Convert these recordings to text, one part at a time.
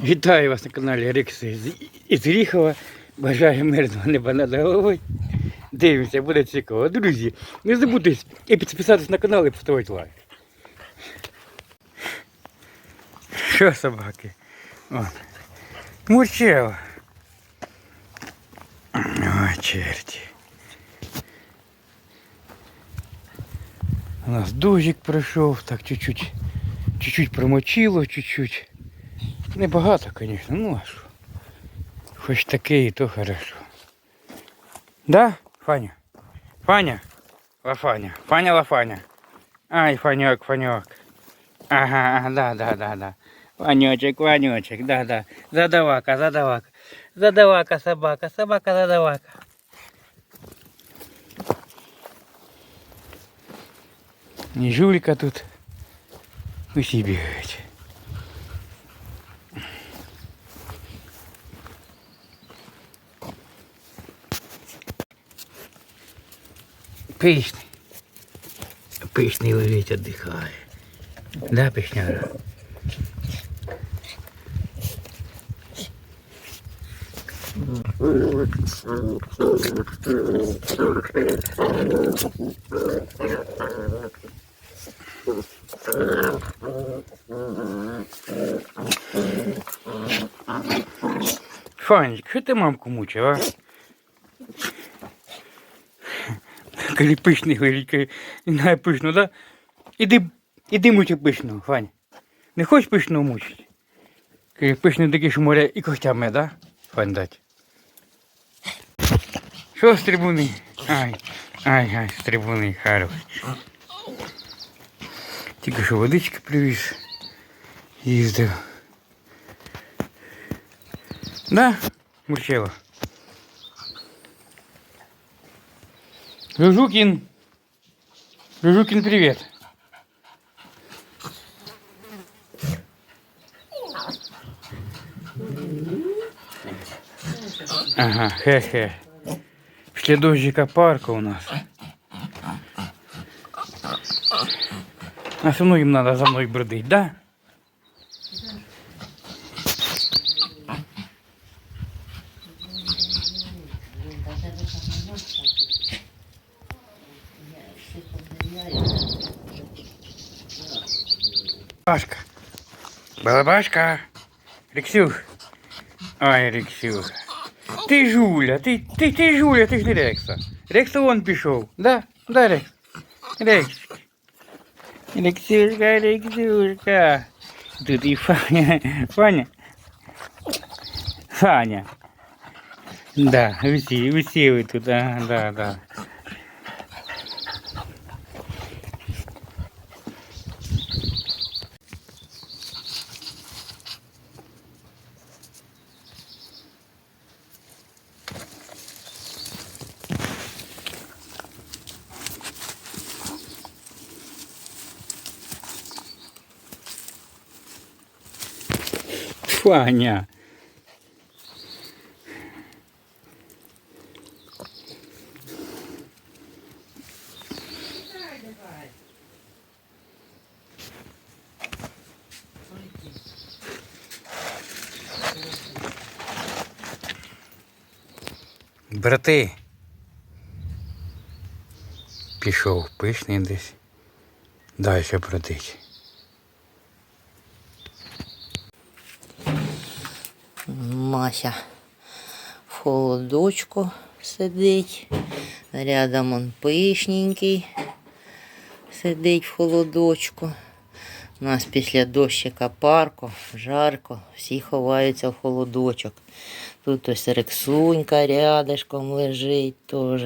Вітаю вас на каналі Рикс із- Ріхова. Бажаю мирного неба над головою. Дивимося, буде цікаво. Друзі, не забудьте і підписатись на канал і поставити лайк. Що собаки? От. Мурчева. Ой, черті. У нас дожик пройшов, так чуть-чуть, чуть-чуть промочило, чуть-чуть. Небагато, звісно, ну а що? Хоч таке і то хорошо. Да, Фаня? Фаня? Лафаня. Фаня Лафаня. Ай, Фанек, Фанек. Ага, ага, да, да, да, да. Ванечек, Ванечек, да, да. Задавака, задавака. Задавака, собака, собака, задавака. І жулька тут. Усі бігають. Пишний. Пишний лежить, віддихає. Да, пишняра? Фанечка, що ти мамку мучив, а? Коли пишний лежить, коли не пишно, да? Іди, іди мучи пишного, Фань. Не хочеш пишного мучити? Коли пишний такий, що море і когтями, да? Фань дать. Що з трибуни? Ай, ай, ай, з трибуни, хорош. Тільки що водички привіз. Їздив. Да, Мурчева. Жужукин. Жужукин, привет. Ага, хе-хе. Після дождика парка у нас. А все одно їм треба за мною бродить, да? Балабашка. Балабашка. Рексюх. Ай, Рексюх. Ти Жуля, ти, ти, ти Жуля, ти ж не Рекса. Рекса вон пішов. Да? Да, Рекс. Рекс. Рексюшка, Рексюшка. Тут і Фаня. Фаня. Фаня. Да, усі, усі ви тут, ага, да, да. Фаня. Брати. Пішов пишний десь. Далі бродить. Мася в холодочку сидить. Рядом он пишненький сидить в холодочку. У нас після дощика парку, жарко, всі ховаються в холодочок. Тут ось рексунька рядишком лежить теж.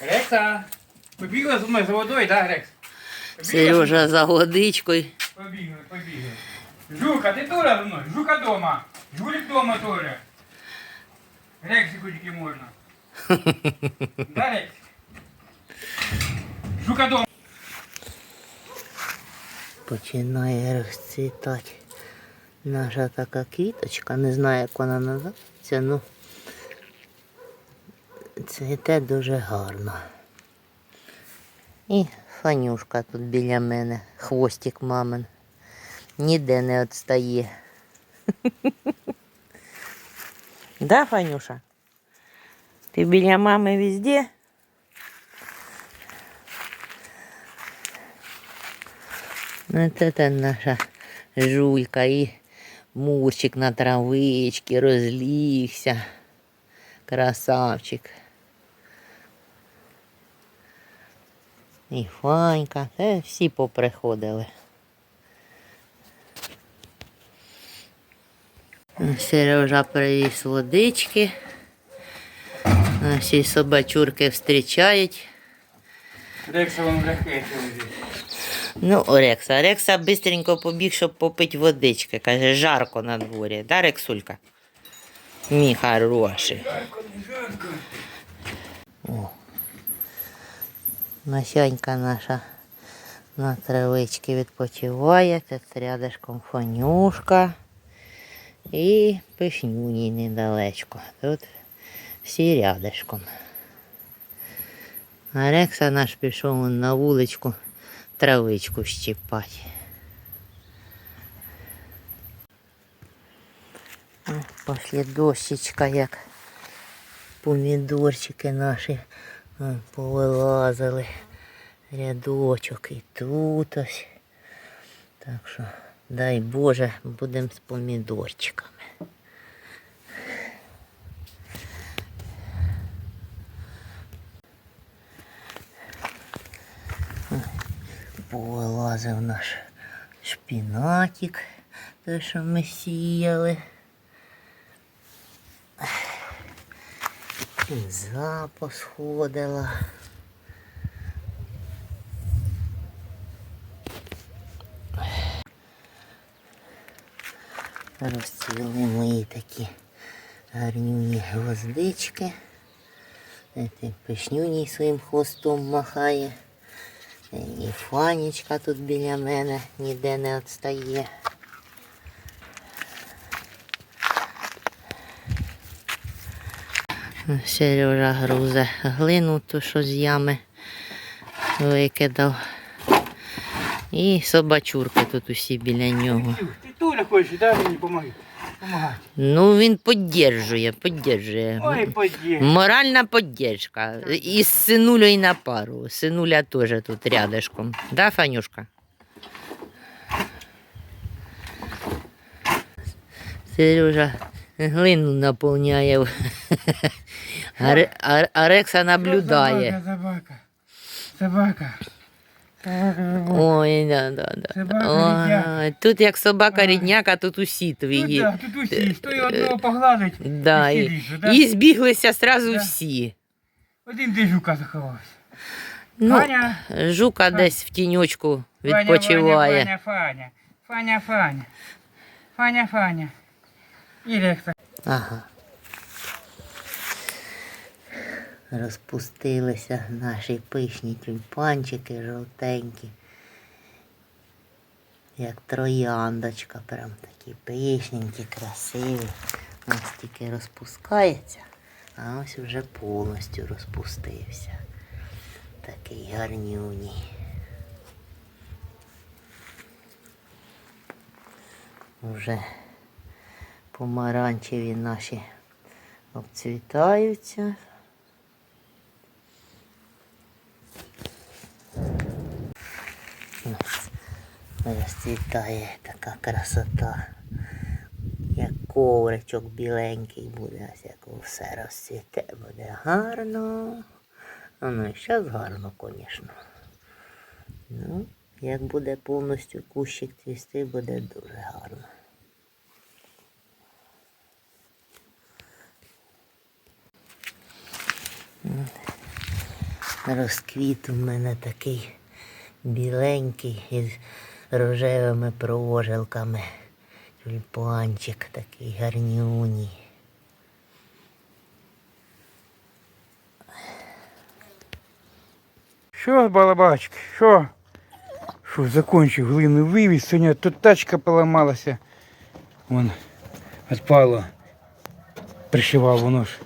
Рекса, побігла за мною за водою, так, Рекс? Сережа за водичкою. Побігли, побігли. Жука, ти теж за мною? Жука дома. Жулик дома теж. Рексику тільки можна. Да, Рекс? Жука дома. Починає розцвітати. Наша така квіточка, не знаю, як вона називається, ну цвіте дуже гарно. І Фанюшка тут біля мене, хвостик мамин. Ніде не відстає. Да, Фанюша? Ти біля мами везде? Це та наша жулька і мурчик на травичці розлігся. Красавчик. І Фанька, це всі поприходили. Сережа привіз водички. Наші собачурки зустрічають. Рекса вам бляхи. Ну, Орекса. Рекса бистренько побіг, щоб попити водички. Каже, жарко на дворі. Да, Рексулька? Мій хороший. О. Масянька наша на травичці відпочиває. Тут рядышком фонюшка. І пишнюні недалечко. Тут всі рядышком. А Рекса наш пішов на вуличку травичку щипати. Після дощечка, як помідорчики наші повилазили. Рядочок і тут ось. Так що, дай Боже, будемо з помідорчиками. Повилазив наш шпінатик, те, що ми сіяли. Кінза посходила. Розцвіли мої такі гарнюні гвоздички. Пишнюній своїм хвостом махає. І фанічка тут біля мене ніде не відстає. Сережа грузе глину, ту, що з ями викидав. І собачурки тут усі біля нього. Хочеш, дай мені помоги. Ну він підтримує, підтримує. Ой, поді. Моральна підтримка. І з синулею на пару. Синуля теж тут рядышком. Да, Фанюшка? Сережа глину наповняє. А Рекса наблюдає. Собака, собака. Собака. Ой, да, да, да. Собака Ой, тут як собака рідняка, а тут усі Ну твої. так, тут усі, хто його одного погладить, Да, усі і, лізуть, да? і збіглися сразу Да. всі. Один де жука заховався. Ну, Фаня, жука десь в тіньочку відпочиває. Фаня, Фаня, Фаня, Фаня, Фаня, Фаня. І Рекса. Ага. Розпустилися наші пишні тюльпанчики жовтенькі. Як трояндочка, прям такі пишненькі, красиві. Ось тільки розпускається, а ось вже повністю розпустився. Такий гарнюній. Вже помаранчеві наші обцвітаються. Розцвітає така красота. Як ковричок біленький буде, ось як все розцвіте, буде гарно. Ну і зараз гарно, звісно. Ну, як буде повністю кущик цвісти, буде дуже гарно. Розквіт у мене такий біленький із рожевими прожилками. Тюльпанчик такий гарнюній. Що, балабачки, що? Що, закончив, глину вивіз, сьогодні тут тачка поламалася. Вон, відпало. Пришивав воно ж.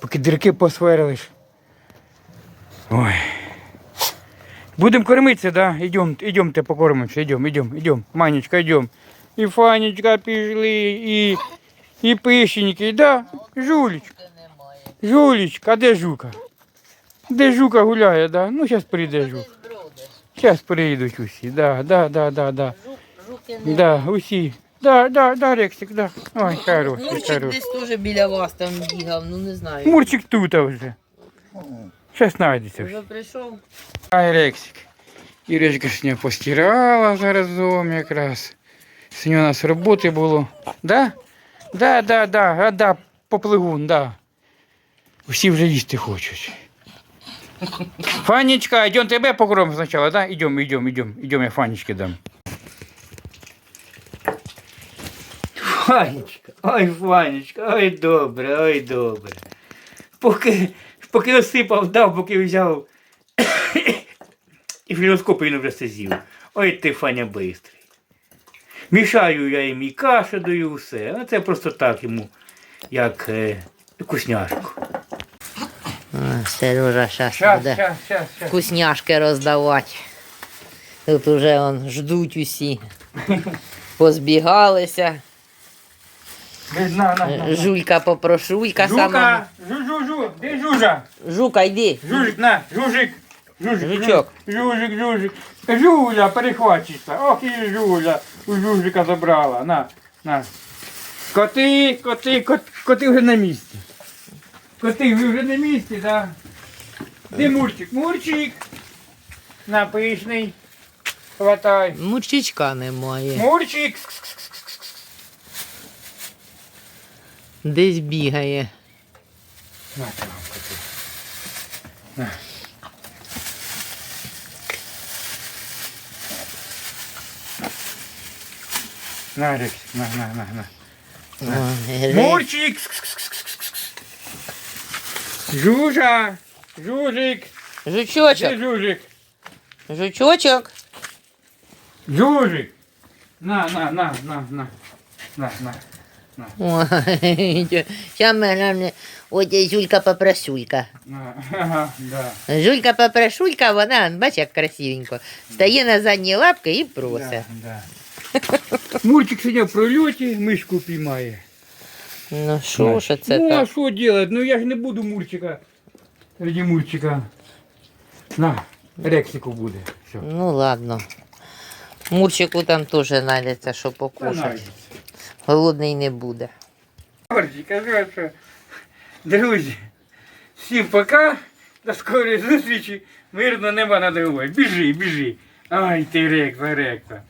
Поки дірки посверлиш. Ой. Будемо кормитися, да? Идем, идемте покормимося, идем, идем, идем. Манечка, идем. і Фанечка пішли, і, і пишеньки, да? Жулечка. Жулечка, а де жука? Де жука гуляє, да? Ну, зараз прийде жук. Зараз прийдуть усі, да, да, да, да, да. Жуки Да, усі. Да, да, да, Рексик, да. Ой, хороший, Мурчик хороший. десь теж біля вас там бігав, ну не знаю. Мурчик тут вже. Зараз знайдеться. вже. Вже прийшов. Ай, Рексик. Ірочка сьогодні постирала заразом якраз. Сьогодні у нас роботи було. Да? Да, да, да, а, да, поплигун, да. Всі вже їсти хочуть. Фанечка, йдем тебе покроем спочатку, да? Идем, идем, идем, идем, я Фанечке дам. Фанечка, ой, Фанечка, ой, добре, ой, добре. Поки, поки осипав, дав, поки взяв. І філоскопію вже все з'їв. Ой ти, Фаня, бистрий. Мішаю я їм і кашу даю, все. А це просто так йому, як е, вкусняшку. Сережа зараз Щас, буде щас, щас, щас. вкусняшки роздавати. Тут уже он, ждуть усі. Позбігалися. На, на, на, на. Жулька попрошуйка сама. Жу-жу-жу, де жужа? Жука, йди. Жужик, на, жужик. Жужик, Жучок. Жужик, жужик. Жуля, перехватчиця. Ох і жуля. У жужика забрала. На, на. Коти, коти, кот, коти вже на місці. Коти, ви вже на місці, да? Де Мурчик? Мурчик. На, пишний. Хватай. Мурчичка немає. Мурчик. Десь бігає. На, це вам коти. На. На, Рексик, на, на, на, на. Гри- Мурчик! Жужа! Жужик! Де Жучочок. жужик? Жучочок. Жужик! На, на, на, на, на. На, на. Ой, є Жулька попрасюлька. да. Жулька попрашулька, вона, бач, як красивенько. Стає на задні лапки і просить. Мурчик сьогодні в прольоті мишку піймає. Ну що ж це ну, а так? що делать? Ну я ж не буду мурчика. Ради мурчика. На, Рексику буде. Все. Ну ладно. Мурчику там теж знайдеться, що покушати. Голодний не буде. Кажу, що друзі, всім пока, до скорої зустрічі, мирно неба над головою. Біжи, біжи. Ай, ти ректа, ректа.